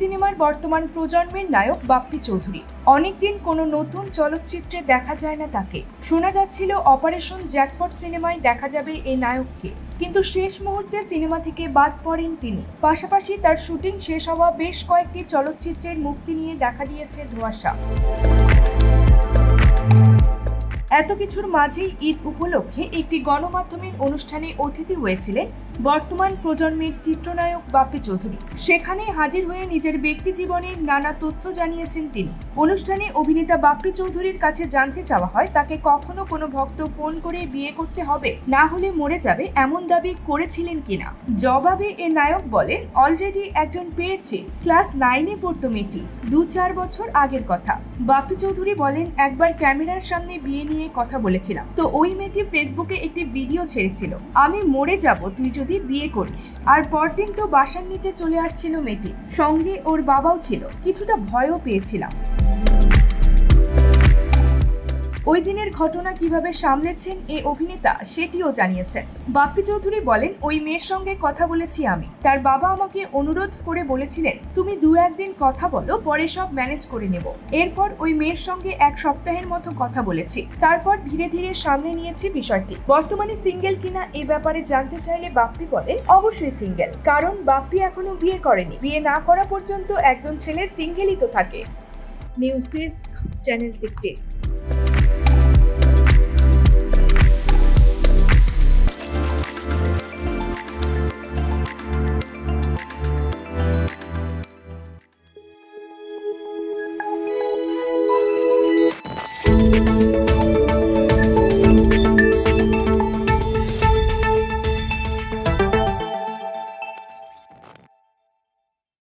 সিনেমার বর্তমান প্রজন্মের নায়ক বাপ্পি চৌধুরী। অনেকদিন কোনো নতুন চলচ্চিত্রে দেখা যায় না তাকে। শোনা যাচ্ছিল অপারেশন জ্যাকপট সিনেমায় দেখা যাবে এ নায়ককে। কিন্তু শেষ মুহূর্তে সিনেমা থেকে বাদ পড়েন তিনি। পাশাপাশি তার শুটিং শেষ হওয়া বেশ কয়েকটি চলচ্চিত্রের মুক্তি নিয়ে দেখা দিয়েছে ধোঁয়াশা। এত কিছুর মাঝেই ঈদ উপলক্ষে একটি গণমাধ্যমের অনুষ্ঠানে অতিথি হয়েছিলেন বর্তমান প্রজন্মের চিত্রনায়ক বাপ্পি চৌধুরী। সেখানে হাজির হয়ে নিজের ব্যক্তি জীবনের নানা তথ্য জানিয়েছেন তিনি। অনুষ্ঠানে অভিনেতা বাপ্পি চৌধুরীর কাছে জানতে চাওয়া হয়, তাকে কখনো কোনো ভক্ত ফোন করে বিয়ে করতে হবে, না হলে মরে যাবে এমন দাবি করেছিলেন কিনা? জবাবে এ নায়ক বলেন, অলরেডি একজন পেয়েছে, ক্লাস নাইনে পড়তো মেয়েটি দু চার বছর আগের কথা। বাপ্পি চৌধুরী বলেন, একবার ক্যামেরার সামনে বিয়ে নিয়ে কথা বলেছিলাম। তো ওই মেয়েটি ফেসবুকে একটি ভিডিও ছেড়েছিল। আমি মরে যাব, তুই যদি বিয়ে করিস। আর পরদিন তো বাসার নিচে চলে আসছিল মেয়েটি। সঙ্গে ওর বাবাও ছিল। কিছুটা ভয়ও পেয়েছিলাম। ওই দিনের ঘটনা কীভাবে সামলেছেন এ অভিনেতা সেটিও জানিয়েছেন। বাপ্পি চৌধুরী বলেন, ওই মেয়ের সঙ্গে কথা বলেছি আমি। তার বাবা আমাকে অনুরোধ করে বলেছিলেন, তুমি দু একদিন কথা বলো, পরে সব ম্যানেজ করে নেব। এরপর ওই মেয়ের সঙ্গে এক সপ্তাহের মতো কথা বলেছি। তারপর ধীরে ধীরে সামনে নিয়েছি বিষয়টি। বর্তমানে সিঙ্গেল কিনা এ ব্যাপারে জানতে চাইলে বাপ্পি বলেন, অবশ্যই সিঙ্গেল। কারণ বাপ্পি এখনও বিয়ে করেনি। বিয়ে না করা পর্যন্ত একজন ছেলে সিঙ্গেলই তো থাকে। News desk, channel sixteen